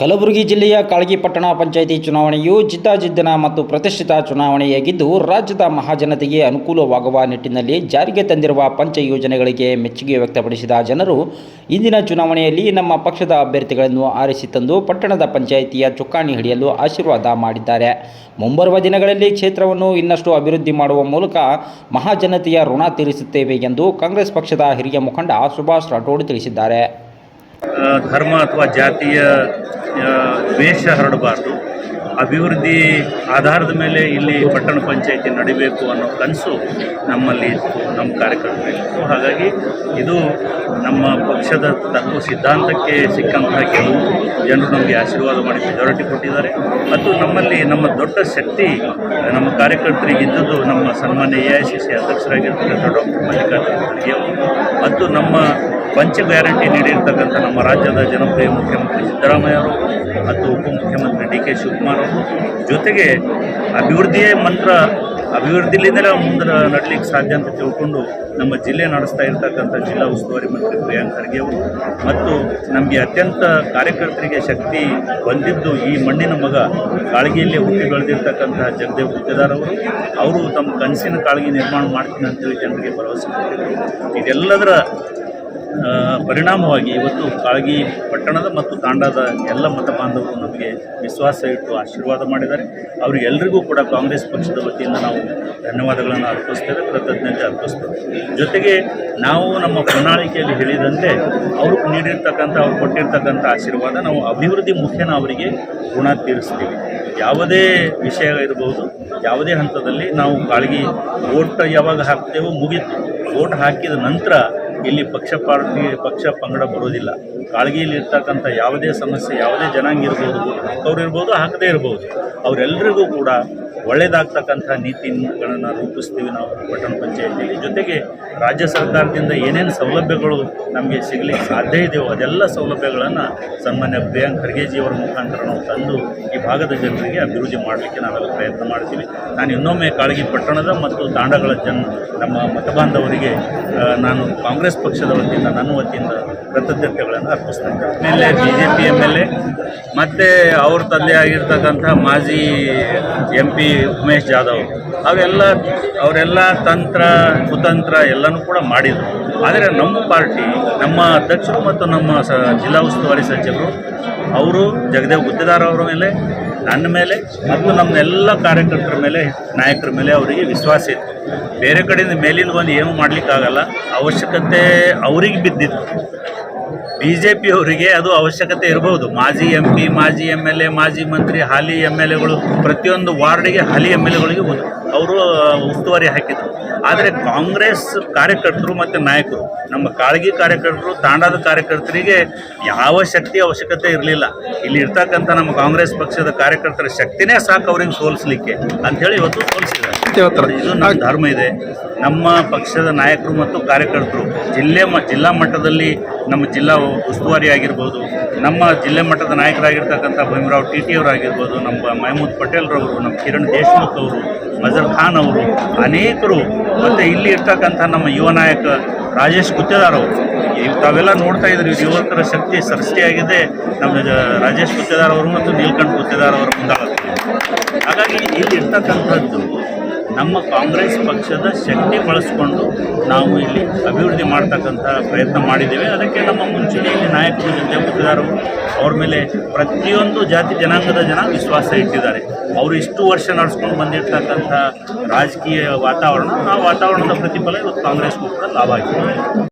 ಕಲಬುರಗಿ ಜಿಲ್ಲೆಯ ಕಾಳಗಿ ಪಟ್ಟಣ ಪಂಚಾಯಿತಿ ಚುನಾವಣೆಯು ಜಿದ್ದಾಜಿದ್ದನ ಮತ್ತು ಪ್ರತಿಷ್ಠಿತ ಚುನಾವಣೆಯಾಗಿದ್ದು, ರಾಜ್ಯದ ಮಹಾಜನತೆಗೆ ಅನುಕೂಲವಾಗುವ ನಿಟ್ಟಿನಲ್ಲಿ ಜಾರಿಗೆ ತಂದಿರುವ ಪಂಚ ಯೋಜನೆಗಳಿಗೆ ಮೆಚ್ಚುಗೆ ವ್ಯಕ್ತಪಡಿಸಿದ ಜನರು, ಇಂದಿನ ಚುನಾವಣೆಯಲ್ಲಿ ನಮ್ಮ ಪಕ್ಷದ ಅಭ್ಯರ್ಥಿಗಳನ್ನು ಆರಿಸಿ ತಂದು ಪಟ್ಟಣದ ಪಂಚಾಯಿತಿಯ ಚುಕ್ಕಾಣಿ ಹಿಡಿಯಲು ಆಶೀರ್ವಾದ ಮಾಡಿದ್ದಾರೆ. ಮುಂಬರುವ ದಿನಗಳಲ್ಲಿ ಕ್ಷೇತ್ರವನ್ನು ಇನ್ನಷ್ಟು ಅಭಿವೃದ್ಧಿ ಮಾಡುವ ಮೂಲಕ ಮಹಾಜನತೆಯ ಋಣ ತೀರಿಸುತ್ತೇವೆ ಎಂದು ಕಾಂಗ್ರೆಸ್ ಪಕ್ಷದ ಹಿರಿಯ ಮುಖಂಡ ಸುಭಾಷ್ ರಾಠೋಡ್ ತಿಳಿಸಿದ್ದಾರೆ. ಧರ್ಮ ಅಥವಾ ಜಾತಿಯ ದ್ವೇಷ ಹರಡಬಾರ್ದು. ಅಭಿವೃದ್ಧಿ ಆಧಾರದ ಮೇಲೆ ಇಲ್ಲಿ ಪಟ್ಟಣ ಪಂಚಾಯಿತಿ ನಡಿಬೇಕು ಅನ್ನೋ ಕನಸು ನಮ್ಮಲ್ಲಿ ಇತ್ತು, ನಮ್ಮ ಕಾರ್ಯಕರ್ತರಿತ್ತು ಹಾಗಾಗಿ ಇದು ನಮ್ಮ ಪಕ್ಷದ ತತ್ವ ಸಿದ್ಧಾಂತಕ್ಕೆ ಸಿಕ್ಕಂತಹ ಕೆಲವು ಜನರು ನಮಗೆ ಆಶೀರ್ವಾದ ಮಾಡಿ ಮೆಜಾರಿಟಿ ಕೊಟ್ಟಿದ್ದಾರೆ. ಮತ್ತು ನಮ್ಮಲ್ಲಿ ನಮ್ಮ ದೊಡ್ಡ ಶಕ್ತಿ, ನಮ್ಮ ಕಾರ್ಯಕರ್ತರಿಗೆ ಇದ್ದದ್ದು ನಮ್ಮ ಸನ್ಮಾನ್ಯ ಎ ಐ ಸಿ ಸಿ ಅಧ್ಯಕ್ಷರಾಗಿರ್ತಕ್ಕಂಥ ಡಾಕ್ಟರ್ ಮಲ್ಲಿಕಾರ್ಜುನ ಖರ್ಗೆ ಅವರು. ಮತ್ತು ನಮ್ಮ ಪಂಚ ಗ್ಯಾರಂಟಿ ನೀಡಿರ್ತಕ್ಕಂಥ ನಮ್ಮ ರಾಜ್ಯದ ಜನಪ್ರಿಯ ಮುಖ್ಯಮಂತ್ರಿ ಸಿದ್ದರಾಮಯ್ಯ ಅವರು ಮತ್ತು ಉಪಮುಖ್ಯಮಂತ್ರಿ ಡಿ ಕೆ ಶಿವಕುಮಾರ್ ಅವರು. ಜೊತೆಗೆ ಅಭಿವೃದ್ಧಿಯೇ ಮಂತ್ರ. ಅಭಿವೃದ್ಧಿಲಿಂದಲೇ ಮುಂದೆ ನಡಲಿಕ್ಕೆ ಸಾಧ್ಯ ಅಂತ ತಿಳ್ಕೊಂಡು ನಮ್ಮ ಜಿಲ್ಲೆ ನಡೆಸ್ತಾ ಇರ್ತಕ್ಕಂಥ ಜಿಲ್ಲಾ ಉಸ್ತುವಾರಿ ಮಂತ್ರಿ ಪ್ರಿಯಾಂಕ್ ಖರ್ಗೆ ಅವರು ಮತ್ತು ನಮಗೆ ಅತ್ಯಂತ ಕಾರ್ಯಕರ್ತರಿಗೆ ಶಕ್ತಿ ಬಂದಿದ್ದು ಈ ಮಣ್ಣಿನ ಮಗ ಕಾಳಗಿಯಲ್ಲಿ ಹುಟ್ಟಿ ಬೆಳೆದಿರ್ತಕ್ಕಂತಹ ಜಗದೇವ್ ಗುತ್ತೇದಾರ್ ಅವರು. ಅವರು ತಮ್ಮ ಕನಸಿನ ಕಾಳಗಿ ನಿರ್ಮಾಣ ಮಾಡ್ತೀನಿ ಅಂತೇಳಿ ಜನರಿಗೆ ಭರವಸೆ ಕೊಟ್ಟಿದ್ದಾರೆ. ಇದೆಲ್ಲದರ ಪರಿಣಾಮವಾಗಿ ಇವತ್ತು ಕಾಳಗಿ ಪಟ್ಟಣದ ಮತ್ತು ತಾಂಡದ ಎಲ್ಲ ಮತ ಬಾಂಧವರು ನಮಗೆ ವಿಶ್ವಾಸ ಇಟ್ಟು ಆಶೀರ್ವಾದ ಮಾಡಿದ್ದಾರೆ. ಅವರಿಗೆಲ್ಲರಿಗೂ ಕೂಡ ಕಾಂಗ್ರೆಸ್ ಪಕ್ಷದ ವತಿಯಿಂದ ನಾವು ಧನ್ಯವಾದಗಳನ್ನು ಅರ್ಪಿಸ್ತೇವೆ, ಕೃತಜ್ಞತೆ ಅರ್ಪಿಸ್ತೇವೆ. ಜೊತೆಗೆ ನಾವು ನಮ್ಮ ಪ್ರಣಾಳಿಕೆಯಲ್ಲಿ ಹೇಳಿದಂತೆ ಅವರು ನೀಡಿರ್ತಕ್ಕಂಥ, ಅವ್ರು ಕೊಟ್ಟಿರ್ತಕ್ಕಂಥ ಆಶೀರ್ವಾದ ನಾವು ಅಭಿವೃದ್ಧಿ ಮುಖೇನ ಅವರಿಗೆ ಋಣ ತೀರಿಸ್ತೀವಿ. ಯಾವುದೇ ವಿಷಯ ಇರಬಹುದು ಯಾವುದೇ ಹಂತದಲ್ಲಿ ನಾವು ಕಾಳಗಿ ಓಟ್ ಯಾವಾಗ ಹಾಕ್ತೇವೋ ಮುಗೀತು. ಓಟ್ ಹಾಕಿದ ನಂತರ ಇಲ್ಲಿ ಪಕ್ಷ ಪಾರ್ಟಿ, ಪಕ್ಷ ಪಂಗಡ ಬರೋದಿಲ್ಲ ಕಾಳಗಿಯಲ್ಲಿ ಇರ್ತಕ್ಕಂಥ ಯಾವುದೇ ಸಮಸ್ಯೆ, ಯಾವುದೇ ಜನಾಂಗ ಇರ್ಬೋದು ಅವ್ರು ಇರ್ಬೋದು, ಹಾಕದೇ ಇರ್ಬೋದು ಅವರೆಲ್ಲರಿಗೂ ಕೂಡ ಒಳ್ಳೆಯದಾಗ್ತಕ್ಕಂಥ ನೀತಿಗಳನ್ನು ರೂಪಿಸ್ತೀವಿ ನಾವು ಪಟ್ಟಣ ಪಂಚಾಯತಿಯಲ್ಲಿ. ಜೊತೆಗೆ ರಾಜ್ಯ ಸರ್ಕಾರದಿಂದ ಏನೇನು ಸೌಲಭ್ಯಗಳು ನಮಗೆ ಸಿಗಲಿಕ್ಕೆ ಸಾಧ್ಯ ಇದೆಯೋ ಅದೆಲ್ಲ ಸೌಲಭ್ಯಗಳನ್ನು ಸನ್ಮಾನ್ಯ ಪ್ರಿಯಾಂಕ್ ಖರ್ಗೆಜಿಯವರ ಮುಖಾಂತರ ನಾವು ತಂದು ಈ ಭಾಗದ ಜನರಿಗೆ ಅಭಿವೃದ್ಧಿ ಮಾಡಲಿಕ್ಕೆ ನಾವೆಲ್ಲ ಪ್ರಯತ್ನ ಮಾಡ್ತೀವಿ. ನಾನು ಇನ್ನೊಮ್ಮೆ ಕಾಳಗಿ ಪಟ್ಟಣದ ಮತ್ತು ತಾಂಡಗಳ ಜನ ನಮ್ಮ ಮತಬಾಂಧವರಿಗೆ ನಾನು ಕಾಂಗ್ರೆಸ್ ಪಕ್ಷದ ವತಿಯಿಂದ, ನನ್ನ ವತಿಯಿಂದ ಕೃತಜ್ಞತೆಗಳನ್ನು ಅರ್ಪಿಸ್ತೇನೆ B J P M L A, ಮತ್ತು ಅವ್ರ ತಂದೆ ಆಗಿರ್ತಕ್ಕಂಥ ಮಾಜಿ ಎಂ ಪಿ ಉಮೇಶ್ ಜಾಧವ್, ಅವರೆಲ್ಲ ಅವರೆಲ್ಲ ತಂತ್ರ, ಕುತಂತ್ರ ಎಲ್ಲನೂ ಕೂಡ ಮಾಡಿದರು. ಆದರೆ ನಮ್ಮ ಪಾರ್ಟಿ, ನಮ್ಮ ಅಧ್ಯಕ್ಷರು ಮತ್ತು ನಮ್ಮ ಸ ಜಿಲ್ಲಾ ಉಸ್ತುವಾರಿ ಸಚಿವರು, ಅವರು ಜಗದೇವ್ ಗುತ್ತೇದಾರ್ ಅವರ ಮೇಲೆ, ನನ್ನ ಮೇಲೆ ಮತ್ತು ನಮ್ಮೆಲ್ಲ ಕಾರ್ಯಕರ್ತರ ಮೇಲೆ, ನಾಯಕರ ಮೇಲೆ ಅವರಿಗೆ ವಿಶ್ವಾಸ ಇತ್ತು. ಬೇರೆ ಕಡೆಯಿಂದ ಮೇಲಿಂದ ಬಂದು ಏನು ಮಾಡಲಿಕ್ಕಾಗಲ್ಲ, ಅವಶ್ಯಕತೆ ಅವರಿಗೆ ಬಿದ್ದಿತ್ತು. ಬಿ ಜೆ ಅದು ಅವಶ್ಯಕತೆ ಇರಬಹುದು. ಮಾಜಿ ಎಂ ಪಿ, ಮಾಜಿ ಎಂ ಎಲ್ ಎ, ಮಾಜಿ ಮಂತ್ರಿ, ಹಾಲಿ ಎಂ ಎಲ್ ಎಗಳು ಪ್ರತಿಯೊಂದು ವಾರ್ಡ್ಗೆ ಹಾಲಿ ಎಂ ಎಲ್ ಎಗಳಿಗೆ ಅವರು ಉಸ್ತುವಾರಿ ಹಾಕಿದರು. ಆದರೆ ಕಾಂಗ್ರೆಸ್ ಕಾರ್ಯಕರ್ತರು ಮತ್ತು ನಾಯಕರು, ನಮ್ಮ ಕಾಳಗಿ ಕಾರ್ಯಕರ್ತರು, ತಾಂಡಾದ ಕಾರ್ಯಕರ್ತರಿಗೆ ಯಾವ ಶಕ್ತಿ ಅವಶ್ಯಕತೆ ಇರಲಿಲ್ಲ. ಇಲ್ಲಿ ಇರ್ತಕ್ಕಂಥ ನಮ್ಮ ಕಾಂಗ್ರೆಸ್ ಪಕ್ಷದ ಕಾರ್ಯಕರ್ತರ ಶಕ್ತಿನೇ ಸಾಕು ಅವ್ರಿಗೆ ಸೋಲಿಸಲಿಕ್ಕೆ. ಅಂಥೇಳಿ ಇವತ್ತು ಸೋಲಿಸಿದ್ದಾರೆ ಇದು ನಮ್ಮ ಧರ್ಮ ಇದೆ. ನಮ್ಮ ಪಕ್ಷದ ನಾಯಕರು ಮತ್ತು ಕಾರ್ಯಕರ್ತರು ಜಿಲ್ಲೆ ಮ ಜಿಲ್ಲಾ ಮಟ್ಟದಲ್ಲಿ ನಮ್ಮ ಜಿಲ್ಲಾ ಉಸ್ತುವಾರಿ ಆಗಿರ್ಬೋದು ನಮ್ಮ ಜಿಲ್ಲೆ ಮಟ್ಟದ ನಾಯಕರಾಗಿರ್ತಕ್ಕಂಥ ಭೀಮರಾವ್ ಟಿ ಟಿ ಅವರಾಗಿರ್ಬೋದು ನಮ್ಮ ಮಹಮೂದ್ ಪಟೇಲ್ರವರು ನಮ್ಮ ಕಿರಣ್ ದೇಶ್ಮುಖ್ ಅವರು ಮಜರ್ ಖಾನ್ ಅವರು ಅನೇಕರು ಮತ್ತು ಇಲ್ಲಿ ಇರ್ತಕ್ಕಂಥ ನಮ್ಮ ಯುವ ನಾಯಕ ರಾಜೇಶ್ ಗುತ್ತೇದಾರ್ ಅವರು ತಾವೆಲ್ಲ ನೋಡ್ತಾ ಇದ್ರಿ ಯುವಕರ ಶಕ್ತಿ ಸೃಷ್ಟಿಯಾಗಿದೆ. ನಮ್ಮ ರಾಜೇಶ್ ಗುತ್ತೇದಾರ್ ಅವರು ಮತ್ತು ನೀಲ್ಕಂಠ್ ಗುತ್ತೇದಾರ್ ಅವರ ಮುಂದಾಗುತ್ತೆ ಹಾಗಾಗಿ ಇಲ್ಲಿ ಇರ್ತಕ್ಕಂಥದ್ದು ನಮ್ಮ ಕಾಂಗ್ರೆಸ್ ಪಕ್ಷದ ಶಕ್ತಿ ಬಳಸಿಕೊಂಡು ನಾವು ಇಲ್ಲಿ ಅಭಿವೃದ್ಧಿ ಮಾಡ್ತಕ್ಕಂಥ ಪ್ರಯತ್ನ ಮಾಡಿದ್ದೇವೆ. ಅದಕ್ಕೆ ನಮ್ಮ ಮುಂಚೂಣಿಯಲ್ಲಿ ನಾಯಕರು ಜೊತೆ ಗುತ್ತಿದಾರರು ಅವ್ರ ಮೇಲೆ ಪ್ರತಿಯೊಂದು ಜಾತಿ ಜನಾಂಗದ ಜನ ವಿಶ್ವಾಸ ಇಟ್ಟಿದ್ದಾರೆ. ಅವರು ಇಷ್ಟು ವರ್ಷ ನಡೆಸ್ಕೊಂಡು ಬಂದಿರ್ತಕ್ಕಂಥ ರಾಜಕೀಯ ವಾತಾವರಣ ಆ ವಾತಾವರಣದ ಪ್ರತಿಫಲ ಇವತ್ತು ಕಾಂಗ್ರೆಸ್ಗೂ ಕೂಡ ಲಾಭ ಆಗಿದೆ.